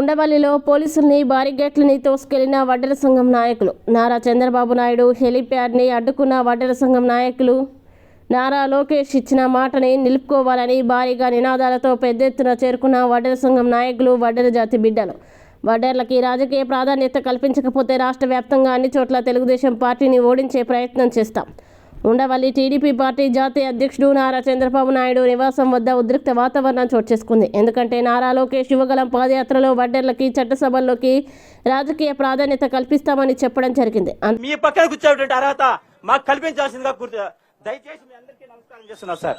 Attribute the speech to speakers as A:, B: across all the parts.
A: ఉండవల్లిలో పోలీసుల్ని బారిగేట్లని తోసుకెళ్ళిన వడ్డెర సంఘం నాయకులు. నారా చంద్రబాబు నాయుడు హెలిప్యాడ్ని అడ్డుకున్న వడ్డెర సంఘం నాయకులు. నారా లోకేష్ ఇచ్చిన మాటని నిలుపుకోవాలని భారీగా నినాదాలతో పెద్ద ఎత్తున చేరుకున్న వడ్డెర సంఘం నాయకులు వడ్డెర జాతి బిడ్డలు. వడ్డెర్లకి రాజకీయ ప్రాధాన్యత కల్పించకపోతే రాష్ట్ర వ్యాప్తంగా అన్ని చోట్ల తెలుగుదేశం పార్టీని ఓడించే ప్రయత్నం చేస్తాం. ఉండవల్లి టీడీపీ పార్టీ జాతీయ అధ్యక్షుడు నారా చంద్రబాబు నాయుడు నివాసం వద్ద ఉద్రిక్త వాతావరణం చోటు చేసుకుంది. ఎందుకంటే నారా లోకేష్ యువగలం పాదయాత్రలో వడ్డెర్లకి చట్టసభల్లోకి రాజకీయ ప్రాధాన్యత కల్పిస్తామని చెప్పడం జరిగింది.
B: మీ పక్కన కూర్చోబెట్టే అర్హత మాకు కల్పించాల్సిందిగా దయచేసి మీ అందరికీ నమస్కారం చేస్తున్నాం సార్.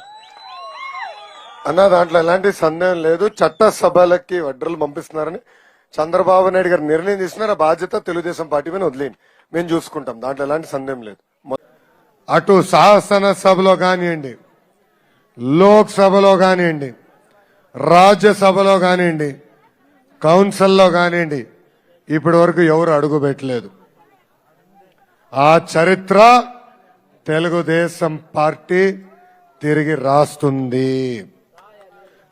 C: అన్న దాంట్లో ఎలాంటి సందేహం లేదు. చట్ట సభలకి వడ్డర్లు పంపిస్తున్నారని చంద్రబాబు నాయుడు గారు నిర్ణయం తీసుకున్నారు. ఆ బాధ్యత తెలుగుదేశం పార్టీ మీద వదిలేయండి. మేము చూసుకుంటాం. దాంట్లో ఎలాంటి సందేహం లేదు. అటు శాసన సభలో కానివ్వండి లోక్సభలో కానివ్వండి రాజ్యసభలో కానివ్వండి కౌన్సిల్లో కానివ్వండి ఇప్పటి వరకు ఎవరు అడుగు పెట్టలేదు ఆ చరిత్ర తెలుగుదేశం పార్టీ తిరిగి రాస్తుంది.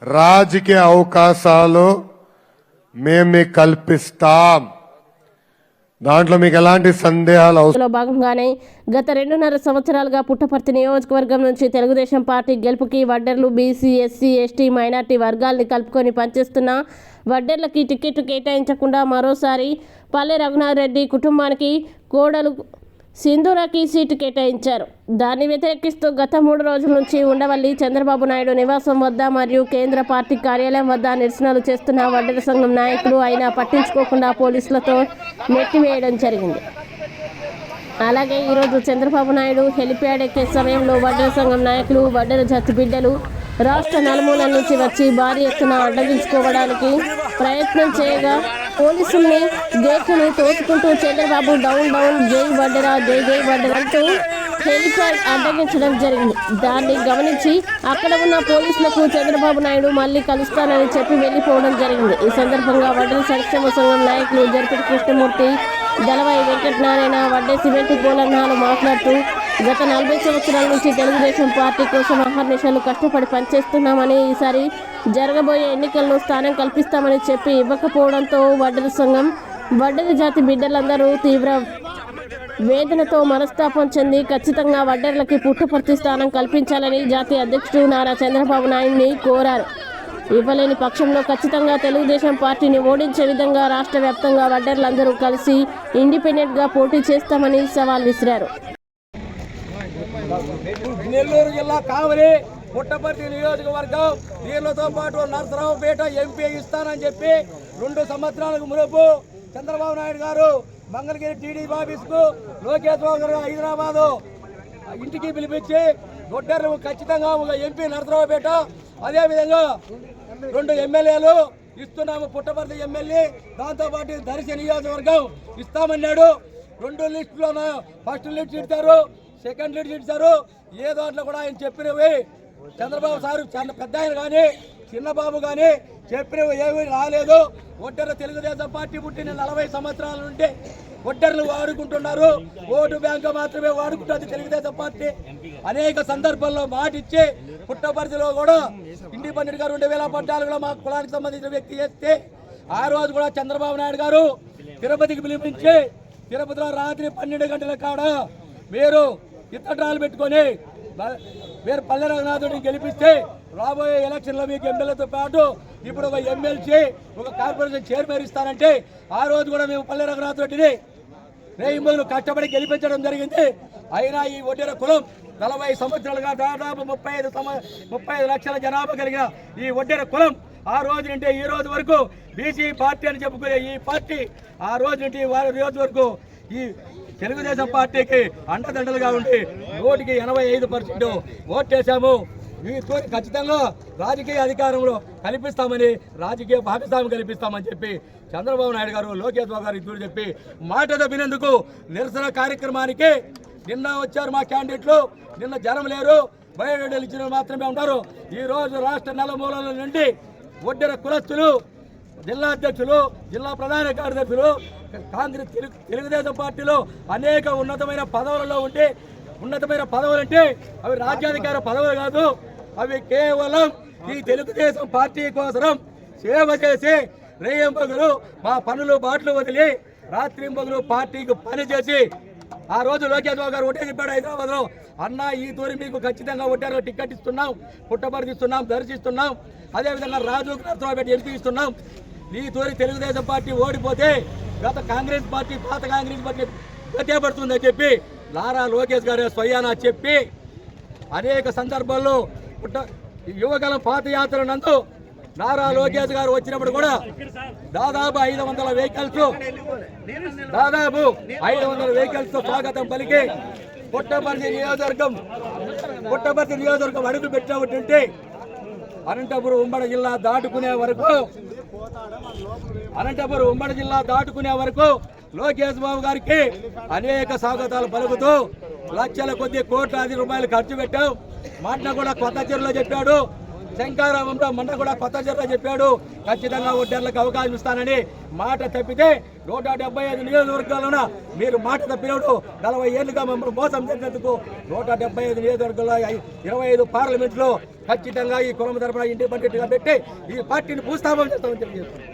C: రాజకీయ అవకాశాలు మేము కల్పిస్తాం. దాంట్లో మీకు ఎలాంటి సందేహాలు అవసరం?
A: భాగంగానే గత రెండున్నర సంవత్సరాలుగా పుట్టపర్తి నియోజకవర్గం నుంచి తెలుగుదేశం పార్టీ గెలుపుకి వడ్డర్లు బీసీ ఎస్సీ ఎస్టీ మైనార్టీ వర్గాల్ని కలుపుకొని పనిచేస్తున్న వడ్డర్లకి టికెట్ కేటాయించకుండా మరోసారి పల్లె రఘునాథ్ రెడ్డి కుటుంబానికి కోడలు సింధూరాకి సీటు కేటాయించారు. దాన్ని వ్యతిరేకిస్తూ గత మూడు రోజుల నుంచి ఉండవల్లి చంద్రబాబు నాయుడు నివాసం వద్ద మరియు కేంద్ర పార్టీ కార్యాలయం వద్ద నిరసనలు చేస్తున్న వడ్డెర సంఘం నాయకులు అయినా పట్టించుకోకుండా పోలీసులతో నెట్టివేయడం జరిగింది. అలాగే ఈరోజు చంద్రబాబు నాయుడు హెలిప్యాడ్ ఎక్కే సమయంలో వడ్డెర సంఘం నాయకులు వడ్డెర జాతి బిడ్డలు రాష్ట్ర నలుమూలల నుంచి వచ్చి భారీ ఎత్తున అడ్డగించుకోవడానికి ప్రయత్నం చేయగా పోలీసుల్ని గేట్లను తోసుకుంటూ చంద్రబాబు డౌన్ డౌన్ జై వడ్డెరా జై జై వడ్డెరా అంటూ హెలిప్యాడ్ అడ్డగించడం జరిగింది. దాన్ని గమనించి అక్కడ ఉన్న పోలీసులకు చంద్రబాబు నాయుడు మళ్ళీ కలుస్తానని చెప్పి వెళ్ళిపోవడం జరిగింది. ఈ సందర్భంగా వడ్డల సంక్షేమ సంఘం నాయకులు జరిపిటి కృష్ణమూర్తి దళవాయి వెంకటనారాయణ వడ్డే సిమెంట్ గోలన్నాలు మాట్లాడుతూ గత నలభై సంవత్సరాల నుంచి తెలుగుదేశం పార్టీ కోసం అహర్నిశలు కష్టపడి పనిచేస్తున్నామని ఈసారి జరగబోయే ఎన్నికల్లో స్థానం కల్పిస్తామని చెప్పి ఇవ్వకపోవడంతో వడ్డెర సంఘం వడ్డెర జాతి బిడ్డలందరూ తీవ్ర వేదనతో మనస్తాపం చెంది ఖచ్చితంగా వడ్డర్లకి పుట్టపర్తి స్థానం కల్పించాలని జాతీయ అధ్యక్షుడు నారా చంద్రబాబు నాయుడిని కోరారు. ఇవ్వలేని పక్షంలో ఖచ్చితంగా తెలుగుదేశం పార్టీని ఓడించే విధంగా రాష్ట్ర వ్యాప్తంగా వడ్డర్లందరూ కలిసి ఇండిపెండెంట్గా పోటీ చేస్తామని సవాల్ విసిరారు.
D: నెల్లూరు జిల్లా కావలి పుట్టపర్తి నియోజకవర్గం వీళ్ళతో పాటు నరసరావుపేట ఎంపీ ఇస్తానని చెప్పి రెండు సంవత్సరాలకు మునుపు చంద్రబాబు నాయుడు గారు మంగళగిరి టీడీపీ ఆఫీస్కు లోకేష్ బాబు గారు హైదరాబాద్ ఇంటికి పిలిపించి గొడ్డర్లు ఖచ్చితంగా ఒక ఎంపీ నరసరావుపేట. అదేవిధంగా రెండు ఎమ్మెల్యేలు ఇస్తున్నాము పుట్టపర్తి ఎమ్మెల్యే. దాంతోపాటు దర్శి నియోజకవర్గం ఇస్తామన్నాడు. రెండు లిస్టులో ఫస్ట్ లిస్ట్ ఇచ్చారు. సెకండ్ లీడ్ ఇచ్చారు ఏ దాంట్లో కూడా ఆయన చెప్పినవి చంద్రబాబు సారు పెద్ద ఆయన కానీ చిన్నబాబు కానీ చెప్పినవి ఏమీ రాలేదు. ఒడ్డర తెలుగుదేశం పార్టీ పుట్టిన నలభై సంవత్సరాల నుండి ఒడ్డర్లు వాడుకుంటున్నారు. ఓటు బ్యాంక్ మాత్రమే వాడుకుంటుంది తెలుగుదేశం పార్టీ. అనేక సందర్భాల్లో మాటిచ్చి పుట్టపరిధిలో కూడా ఇండిపెండెంట్గా రెండు వేల పద్నాలుగులో మా కులానికి సంబంధించిన వ్యక్తి చేస్తే ఆ రోజు కూడా చంద్రబాబు నాయుడు గారు తిరుపతికి పిలిపించి తిరుపతిలో రాత్రి పన్నెండు గంటల కాడ మీరు ఇత్తడాలు పెట్టుకొని మీరు పల్లె రఘునాథుడిని గెలిపిస్తే రాబోయే ఎలక్షన్లో మీకు ఎమ్మెల్యేతో పాటు ఇప్పుడు ఒక ఎమ్మెల్సీ ఒక కార్పొరేషన్ చైర్మన్ ఇస్తారంటే ఆ రోజు కూడా మేము పల్లె రఘునాథ్ రెడ్డిని రేయింబోలు కష్టపడి గెలిపించడం జరిగింది. అయినా ఈ ఒడ్డెర కులం నలభై సంవత్సరాలుగా దాదాపు ముప్పై ఐదు సంవ ముప్పై ఐదు లక్షల జనాభా కలిగిన ఈ ఒడ్డెర కులం ఆ రోజు నుండి ఈ రోజు వరకు బీసీ పార్టీ అని చెప్పుకునే ఈ పార్టీ ఆ రోజు నుండి వారి రోజు వరకు ఈ తెలుగుదేశం పార్టీకి అండదండలుగా ఉండి నూటికి ఎనభై ఐదు పర్సెంట్ ఓటేశాము వీరితో ఖచ్చితంగా రాజకీయ అధికారంలో కల్పిస్తామని రాజకీయ భాగస్వామి కల్పిస్తామని చెప్పి చంద్రబాబు నాయుడు గారు లోకేష్ బాబు గారు ఇద్దరు చెప్పి మాట తప్పినందుకు నిరసన కార్యక్రమానికి నిన్న వచ్చారు మా క్యాండిడేట్లు. నిన్న జనం లేరు. బయోడేటాలు ఇచ్చిన మాత్రమే ఉంటారు ఈ రోజు రాష్ట్ర నలుమూలల నుండి ఒడ్డెర కులస్తులు జిల్లా అధ్యక్షులు జిల్లా ప్రధాన కార్యదర్శులు కాంగ్రెస్ తెలుగు తెలుగుదేశం పార్టీలో అనేక ఉన్నతమైన పదవులలో ఉంటే ఉన్నతమైన పదవులు అంటే అవి రాజ్యాధికార పదవులు కాదు. అవి కేవలం ఈ తెలుగుదేశం పార్టీ కోసం సేవ చేసి రేయంబగులు మా పనులు బాట్లు వదిలి రాత్రి పార్టీకి పనిచేసి ఆ రోజు లోకేష్ బాబు గారు ఒకటే చెప్పాడు హైదరాబాద్లో అన్న ఈ తూరి మీకు ఖచ్చితంగా ఒట్టారు టికెట్ ఇస్తున్నాం పుట్టపరిచిస్తున్నాం దర్శిస్తున్నాం. అదేవిధంగా రాజు పెట్టి ఎంపీ ఇస్తున్నాం. నీ తోరి తెలుగుదేశం పార్టీ ఓడిపోతే గత కాంగ్రెస్ పార్టీ పాత కాంగ్రెస్ పార్టీ గతేపడుతుందని చెప్పి నారా లోకేష్ గారు స్వయానా చెప్పి అనేక సందర్భాల్లో పుట్ట యువగలం పాదయాత్ర నందు నారా లోకేష్ గారు వచ్చినప్పుడు కూడా దాదాపు ఐదు వందల వెహికల్స్ దాదాపు ఐదు వందల వెహికల్స్ స్వాగతం పలికి పుట్టపర్తి నియోజకవర్గం పుట్టపర్తి నియోజకవర్గం అడుగు పెట్టినటువంటి అనంతపురం ఉమ్మడి జిల్లా దాటుకునే వరకు అనంతపురం ఉమ్మడి జిల్లా దాటుకునే వరకు లోకేష్ బాబు గారికి అనేక స్వాగతాలు పలుకుతూ లక్షల కొద్ది కోట్లాది రూపాయలు ఖర్చు పెట్టాం. మాట కూడా కొత్త చెరువులో చెప్పాడు. శంకారామంలో మొన్న కూడా కొత్త చెరువులో చెప్పాడు. ఖచ్చితంగా ఓటర్లకు అవకాశం ఇస్తానని మాట తప్పితే నూట డెబ్బై ఐదు నియోజకవర్గాల్లోన మీరు మాట తప్పినప్పుడు నలభై ఏళ్ళుగా మమ్మల్ని మోసం చేసినందుకు నూట డెబ్బై ఐదు నియోజకవర్గంలో ఇరవై ఐదు పార్లమెంట్లో ఖచ్చితంగా ఈ కులం తరపున ఇండిపెండెంట్గా పెట్టి ఈ పార్టీని భూస్థాపనం చేస్తామని తెలియజేస్తున్నాం